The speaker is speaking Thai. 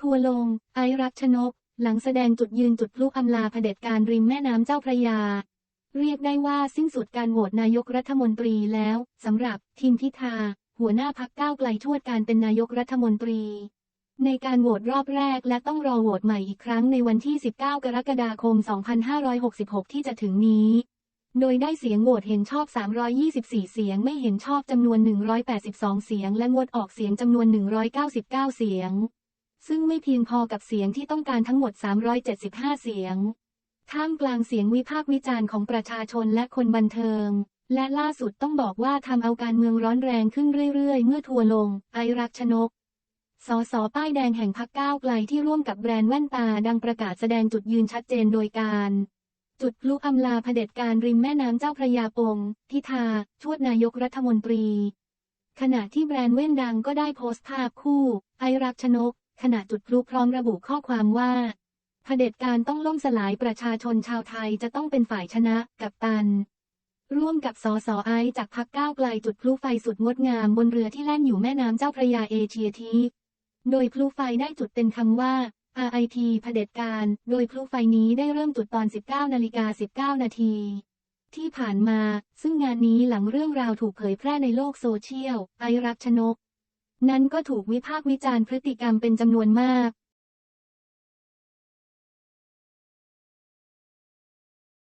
ทัวลง ไอรักชนก หลังแสดงจุดยืนจุดพลุอำลาเผด็จการริมแม่น้ำเจ้าพระยา เรียกได้ว่าสิ้นสุดการโหวตนายกรัฐมนตรีแล้วสำหรับทิมพิธา หัวหน้าพักก้าวไกลทวดการเป็นนายกรัฐมนตรี ในการโหวตรอบแรกและต้องรอโหวตใหม่อีกครั้งในวันที่ 19 กรกฎาคม 2566 ที่จะถึงนี้โดยได้เสียงโหวตเห็นชอบ 324 เสียง ไม่เห็นชอบจำนวน 182 เสียง และงดออกเสียงจำนวน 199 เสียง ซึ่งไม่เพียงพอกับเสียงที่ต้องการทั้งหมด 375 เสียง ท่ามกลางเสียงวิพากษ์วิจารณ์ของประชาชนและคนบันเทิง และล่าสุดต้องบอกว่าทำเอาการเมืองร้อนแรงขึ้นเรื่อยๆ เมื่อทัวร์ลง ไอรักชนกสอสอป้ายแดงแห่งพักก้าวไกลที่ร่วมกับแบรนด์แว่นตาดังประกาศแสดงจุดยืนชัดเจนโดยการจุดพลุอำลาเผด็จการริมแม่น้ำเจ้าพระยาปง พิธา ชวดนายกรัฐมนตรี ขณะที่แบรนด์เว่นดังก็ได้โพสต์ภาพคู่ ไอรักชนก ขณะจุดพลุพร้อมระบุข้อความว่าเผด็จการต้องล่มสลายประชาชนชาวไทยจะต้องเป็นฝ่ายชนะกับตัน ร่วมกับสอสอไอจากพักก้าวไกลจุดพลุไฟสุดงดงามบนเรือที่แล่นอยู่แม่น้ำเจ้าพระยาเอเชียทีโดยพลุไฟได้จุดเป็นคำว่า RIP เผด็จการ โดยพลุไฟนี้ได้เริ่มจุดตอน 19นาฬิกา19 นาที ที่ผ่านมา ซึ่งงานนี้หลังเรื่องราวถูกเผยแพร่ในโลกโซเชียล ไอรักชนก นั้นก็ถูกวิพากษ์วิจารณ์พฤติกรรมเป็นจำนวนมาก